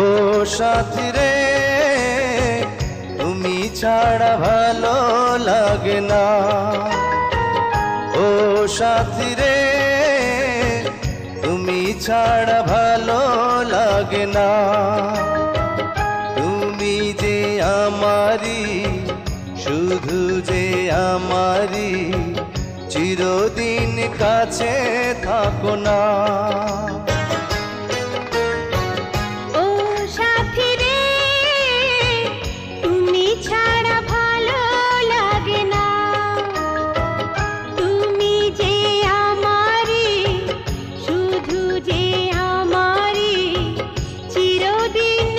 ও সাথী রে, তুমি ছাড়া ভালো লাগে না। ও সাথী রে, তুমি ছাড়া ভালো লাগে না। তুমি যে আমারি, শুধু যে আমারি, চিরদিন কাছে থাকো না। baby.